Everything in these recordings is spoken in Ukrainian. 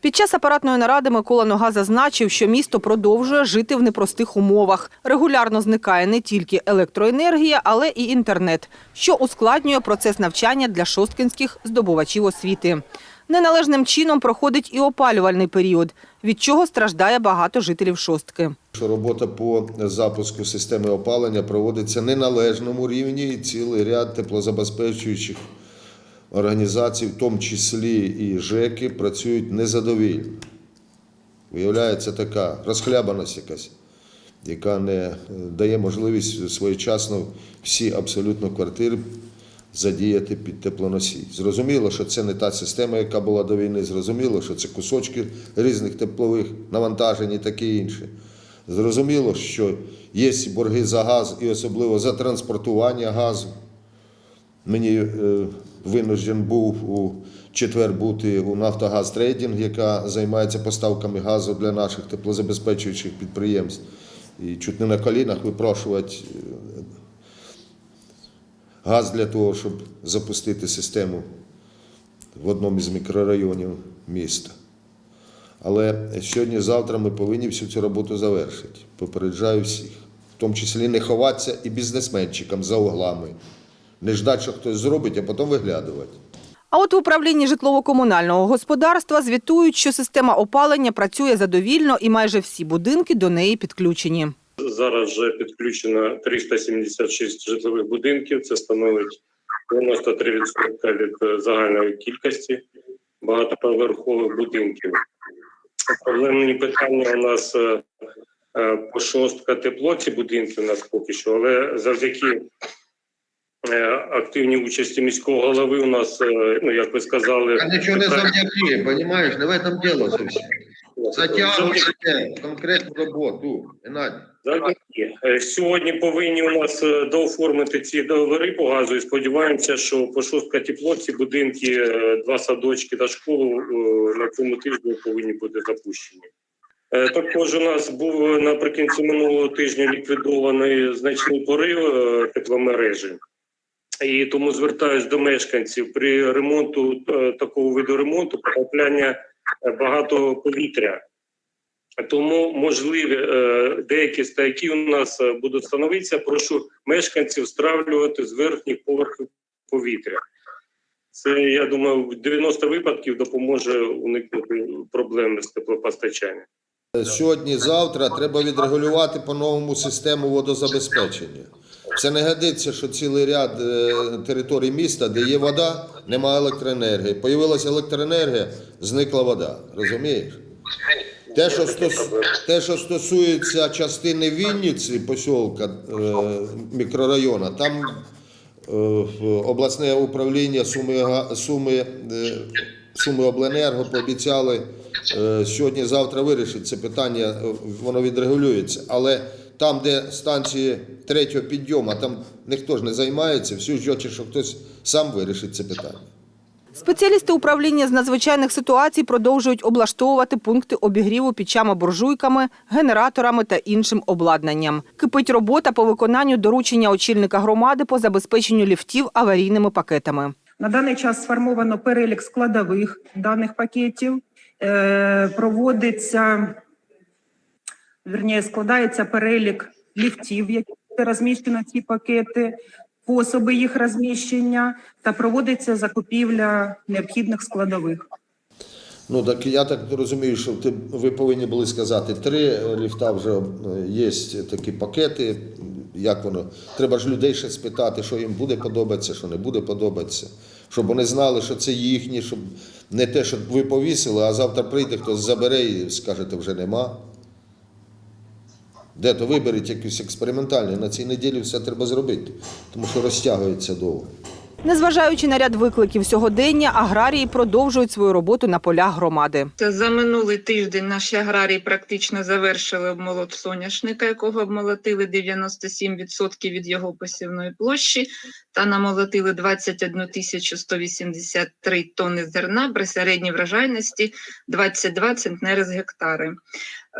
Під час апаратної наради Микола Нога зазначив, що місто продовжує жити в непростих умовах. Регулярно зникає не тільки електроенергія, але і інтернет, що ускладнює процес навчання для шосткінських здобувачів освіти. Неналежним чином проходить і опалювальний період, від чого страждає багато жителів шостки. Робота по запуску системи опалення проводиться не належному рівні, і цілий ряд теплозабезпечуючих організацій, в тому числі і ЖЕКи, працюють незадовільно. Виявляється така розхлябаність якась, яка не е, дає можливість своєчасно всі абсолютно квартири задіяти під теплоносій. Зрозуміло, що це не та система, яка була до війни. Зрозуміло, що це кусочки різних теплових навантажень і таке інше. Зрозуміло, що є борги за газ і особливо за транспортування газу. Мені е, винужден був у четвер бути у Нафтогаз Трейдинг, яка займається поставками газу для наших теплозабезпечуючих підприємств. І чуть не на колінах випрошувати е, газ для того, щоб запустити систему в одному із мікрорайонів міста. Але сьогодні-завтра ми повинні всю цю роботу завершити. Попереджаю всіх, в тому числі не ховатися і бізнесменчикам за углами. Не ждати, що хтось зробить, а потім виглядувати. А от в управлінні житлово-комунального господарства звітують, що система опалення працює задовільно і майже всі будинки до неї підключені. Зараз вже підключено 376 житлових будинків. Це становить 93% від е, загальної кількості багатоповерхових будинків. Проблемні питання у нас е, е, по шостка тепло ці будинки у нас поки що, але завдяки активній участі міського голови у нас, е, ну як ви сказали, А нічого не завдяки, розумієш, не в этом дело зовсім. Затягуйте конкретну роботу, Геннадій. Е, Сьогодні повинні у нас е, дооформити ці договори по газу і сподіваємося, що по шостка тепло ці будинки, е, два садочки та школу е, на цьому тижні повинні бути запущені. Е, Також у нас був наприкінці минулого тижня ліквідований значний порив е, тепломережі. І тому звертаюсь до мешканців при ремонту е, такого виду ремонту потрапляння е, багато повітря. Тому можливі е, деякі стояки у нас будуть становитися. Прошу мешканців стравлювати з верхніх поверхів повітря. Це я думаю, в 90 випадків допоможе уникнути проблеми з теплопостачанням. Сьогодні-завтра треба відрегулювати по-новому систему водозабезпечення. Це не годиться, що цілий ряд е, територій міста, де є вода, немає електроенергії. Появилася електроенергія, зникла вода. Розумієш? Те, що, стос... Те, що стосується частини Вінниці, посілка е, мікрорайону, там е, обласне управління Суми, Суми, е, Суми Обленерго пообіцяли е, сьогодні-завтра вирішити це питання, е, воно відрегулюється. Але там, де станції третього підйому, там ніхто ж не займається, всі ждуть, що хтось сам вирішить це питання. Спеціалісти управління з надзвичайних ситуацій продовжують облаштовувати пункти обігріву пічами буржуйками, генераторами та іншим обладнанням. Кипить робота по виконанню доручення очільника громади по забезпеченню ліфтів аварійними пакетами. На даний час сформовано перелік складових даних пакетів. Е, проводиться, верніше, складається перелік ліфтів, які розміщено ці пакети, способи їх розміщення та проводиться закупівля необхідних складових. Ну так я так розумію, що ти, ви повинні були сказати, три ліфта вже е, є такі пакети. Як воно? Треба ж людей ще спитати, що їм буде подобатися, що не буде подобатися. Щоб вони знали, що це їхні, щоб не те, що ви повісили, а завтра прийде хтось забере і скажете, вже нема. Де то виберіть якийсь експериментальний. На цій неділі все треба зробити, тому що розтягується довго. Незважаючи на ряд викликів сьогодення, аграрії продовжують свою роботу на полях громади. За минулий тиждень наші аграрії практично завершили обмолот соняшника, якого обмолотили 97% від його посівної площі, та намолотили 21 тисячу 183 тонни зерна при середній врожайності 22 центнери з гектари.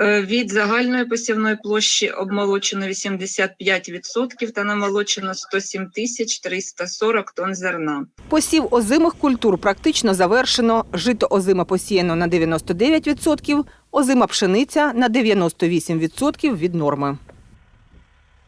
Е, Від загальної посівної площі обмолочено 85% та намолочено 107 тисяч 340 тонн зерна. Посів озимих культур практично завершено. Жито озима посіяно на 99%, озима пшениця на 98% від норми.